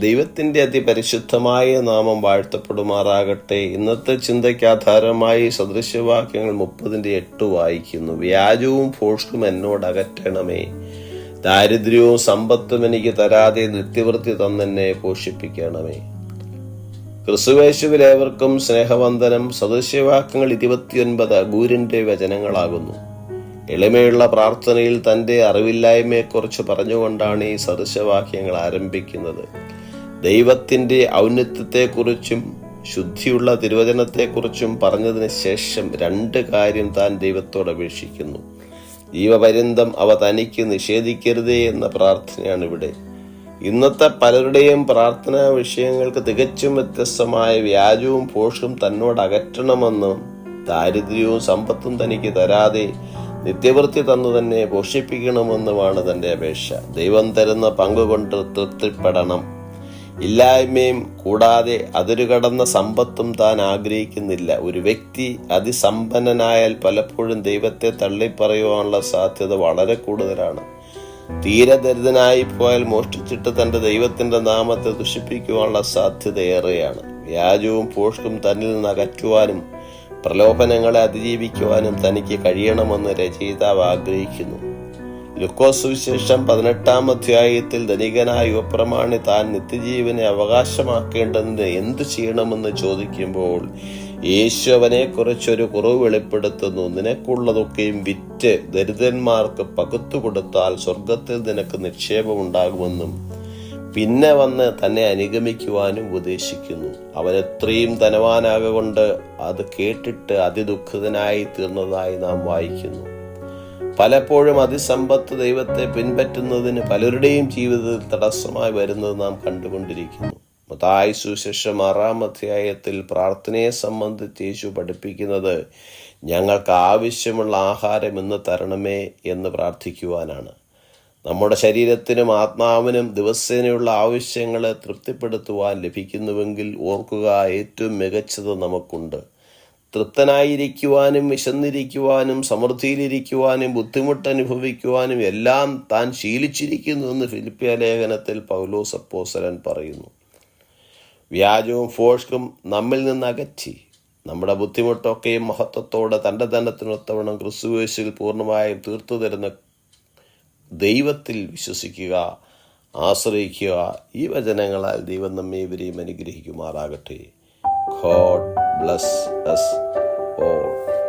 ദൈവത്തിന്റെ അതിപരിശുദ്ധമായ നാമം വാഴ്ത്തപ്പെടുമാറാകട്ടെ. ഇന്നത്തെ ചിന്തയ്ക്ക് ആധാരമായി സദൃശ്യവാക്യങ്ങൾ മുപ്പതിന്റെ എട്ട് വായിക്കുന്നു. വ്യാജവും ഫോഷ്കും എന്നോട് അകറ്റണമേ. ദാരിദ്ര്യവും സമ്പത്തും എനിക്ക് തരാതെ നിത്യവൃത്തി തന്നെന്നെ പോഷിപ്പിക്കണമേ. ക്രിസ്തുവേശുവിലേവർക്കും സ്നേഹവന്ദനം. സദൃശ്യവാക്യങ്ങൾ ഇരുപത്തിയൊൻപത് ഗൂരിന്റെ വചനങ്ങളാകുന്നു. എളിമയുള്ള പ്രാർത്ഥനയിൽ തന്റെ അറിവില്ലായ്മയെക്കുറിച്ച് പറഞ്ഞുകൊണ്ടാണ് ഈ സദൃശ്യവാക്യങ്ങൾ ആരംഭിക്കുന്നത്. ദൈവത്തിന്റെ ഔന്നത്യത്തെക്കുറിച്ചും ശുദ്ധിയുള്ള തിരുവചനത്തെക്കുറിച്ചും പറഞ്ഞതിന് ശേഷം രണ്ട് കാര്യം താൻ ദൈവത്തോട് അപേക്ഷിക്കുന്നു. ജീവപര്യന്തം അവ തനിക്ക് നിഷേധിക്കരുതേ എന്ന പ്രാർത്ഥനയാണ് ഇവിടെ. ഇന്നത്തെ പലരുടെയും പ്രാർത്ഥനാ വിഷയങ്ങൾക്ക് തികച്ചും വ്യത്യസ്തമായ വ്യാജവും പോഷും തന്നോട് അകറ്റണമെന്നും ദാരിദ്ര്യവും സമ്പത്തും തനിക്ക് തരാതെ നിത്യവൃത്തി തന്നു തന്നെ പോഷിപ്പിക്കണമെന്നുമാണ് തന്റെ അപേക്ഷ. ദൈവം തരുന്ന പങ്കുകൊണ്ട് തൃപ്തിപ്പെടണം. ഇല്ലായ്മയും കൂടാതെ അതൊരു കടന്ന സമ്പത്തും താൻ ആഗ്രഹിക്കുന്നില്ല. ഒരു വ്യക്തി അതിസമ്പന്നനായാൽ പലപ്പോഴും ദൈവത്തെ തള്ളിപ്പറയുവാനുള്ള സാധ്യത വളരെ കൂടുതലാണ്. തീരെ ദരിദ്രനായി പോയാൽ മോഷ്ടിച്ചിട്ട് തന്റെ ദൈവത്തിന്റെ നാമത്തെ ദുഷിപ്പിക്കുവാനുള്ള സാധ്യത ഏറെയാണ്. വ്യാജവും പോഷ്കും തന്നിൽ നിന്ന് അകറ്റുവാനും പ്രലോഭനങ്ങളെ അതിജീവിക്കുവാനും തനിക്ക് കഴിയണമെന്ന് രചയിതാവ് ആഗ്രഹിക്കുന്നു. ലുക്കോസ് വിശേഷം പതിനെട്ടാം അധ്യായത്തിൽ ധനികനായ യുവപ്രമാണി താൻ നിത്യജീവനെ അവകാശമാക്കേണ്ടതിന് എന്തു ചെയ്യണമെന്ന് ചോദിക്കുമ്പോൾ യേശു അവനെ കുറച്ചൊരു കുറവ് വെളിപ്പെടുത്തുന്നു. നിനക്കുള്ളതൊക്കെയും വിറ്റ് ദരിദ്രന്മാർക്ക് പകുത്തു കൊടുത്താൽ സ്വർഗത്തിൽ നിനക്ക് നിക്ഷേപമുണ്ടാകുമെന്നും പിന്നെ വന്ന് തന്നെ അനുഗമിക്കുവാനും ഉപദേശിക്കുന്നു. അവൻ എത്രയും ധനവാനാകൊണ്ട് അത് കേട്ടിട്ട് അതിദുഃഖിതനായി തീർന്നതായി നാം വായിക്കുന്നു. പലപ്പോഴും അതിസമ്പത്ത് ദൈവത്തെ പിൻപറ്റുന്നതിന് പലരുടെയും ജീവിതത്തിൽ തടസ്സമായി വരുന്നത് നാം കണ്ടുകൊണ്ടിരിക്കുന്നു. മതായി സുശേഷം ആറാം അധ്യായത്തിൽ പ്രാർത്ഥനയെ സംബന്ധിച്ച് യേശു പഠിപ്പിക്കുന്നത് ഞങ്ങൾക്ക് ആവശ്യമുള്ള ആഹാരം ഇന്ന് തരണമേ എന്ന് പ്രാർത്ഥിക്കുവാനാണ്. നമ്മുടെ ശരീരത്തിനും ആത്മാവിനും ദിവസേനയുള്ള ആവശ്യങ്ങളെ തൃപ്തിപ്പെടുത്തുവാൻ ലഭിക്കുന്നുവെങ്കിൽ ഓർക്കുക ഏറ്റവും മികച്ചത് നമുക്കുണ്ട്. തൃപ്തനായിരിക്കുവാനും വിശന്നിരിക്കുവാനും സമൃദ്ധിയിലിരിക്കുവാനും ബുദ്ധിമുട്ട് അനുഭവിക്കുവാനും എല്ലാം താൻ ശീലിച്ചിരിക്കുന്നു എന്ന് ഫിലിപ്പിയ ലേഖനത്തിൽ പൗലോസ് അപ്പോസലൻ പറയുന്നു. വ്യാജവും ഫോഷ്കും നമ്മിൽ നിന്ന് അകറ്റി നമ്മുടെ ബുദ്ധിമുട്ടൊക്കെയും മഹത്വത്തോടെ തന്റെ തന്നത്തിനൊത്തവണ്ണം ക്രിസ്തുവേശിൽ പൂർണമായും തീർത്തു തരുന്ന ദൈവത്തിൽ വിശ്വസിക്കുക ആശ്രയിക്കുക ഈ വചനങ്ങളാൽ ദൈവം നമ്മെ ഇവരെയും അനുഗ്രഹിക്കുമാറാകട്ടെ. God bless us all.